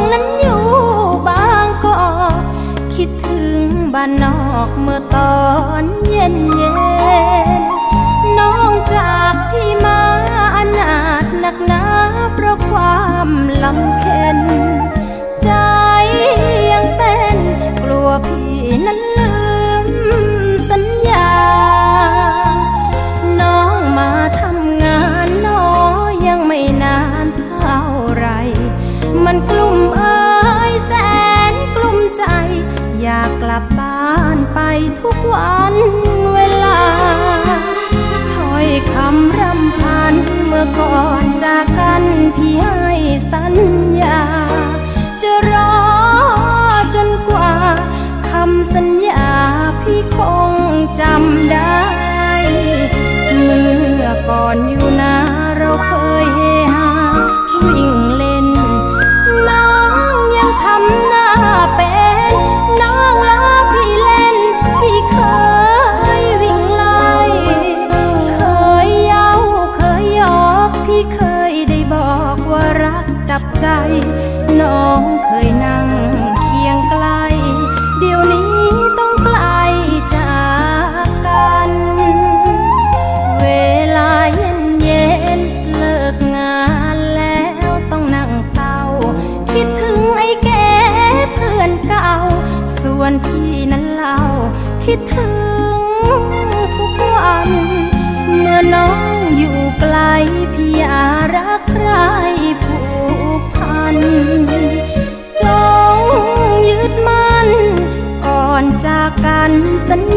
น้องนั้นอยู่บางกอกคิดถึงบ้านนอกเมื่อตอนเย็นเย็น ทุกวันเวลาถ้อยคำรำพันเมื่อก่อนจากกันพี่ให้สัญญา จะรอจนกว่าคำสัญญาพี่คงจำได้ เมื่อก่อนอยู่นาเราเคย จับใจ น้องเคยนั่งเคียงใกล้เดี๋ยวนี้ต้องไกลจากกัน เวลาเย็นเย็นเลิกงานแล้วต้องนั่งเศร้า คิดถึงไอ้แก่เพื่อนเก่า ส่วนพี่นั้นเล่า คิดถึงทุกวัน เมื่อน้องอยู่ไกลพี่อารักใคร จงยึดมั่นก่อนจากกันสัญ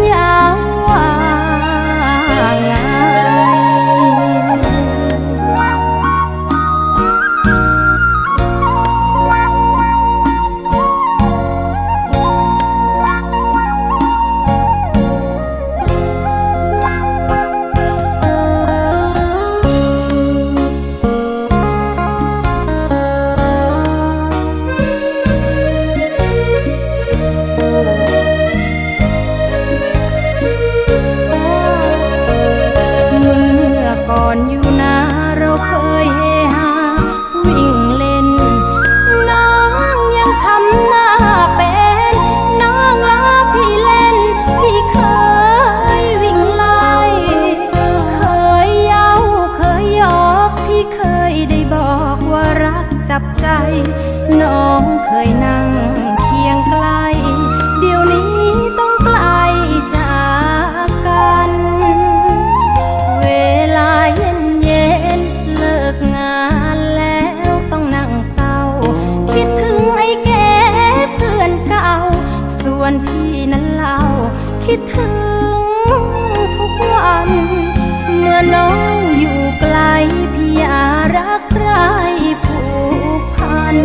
ก่อนอยู่นาเราเคยเฮฮาวิ่งเล่น น้องยังทำหน้าเป็น น้องล้อพี่เล่น พี่เคยวิ่งไล่เคยเย้าเคยยอก พี่เคยได้บอกว่ารักจับใจ น้อง คิดถึงทุกวัน เมื่อน้องอยู่ไกลพี่อารักใครผูกพัน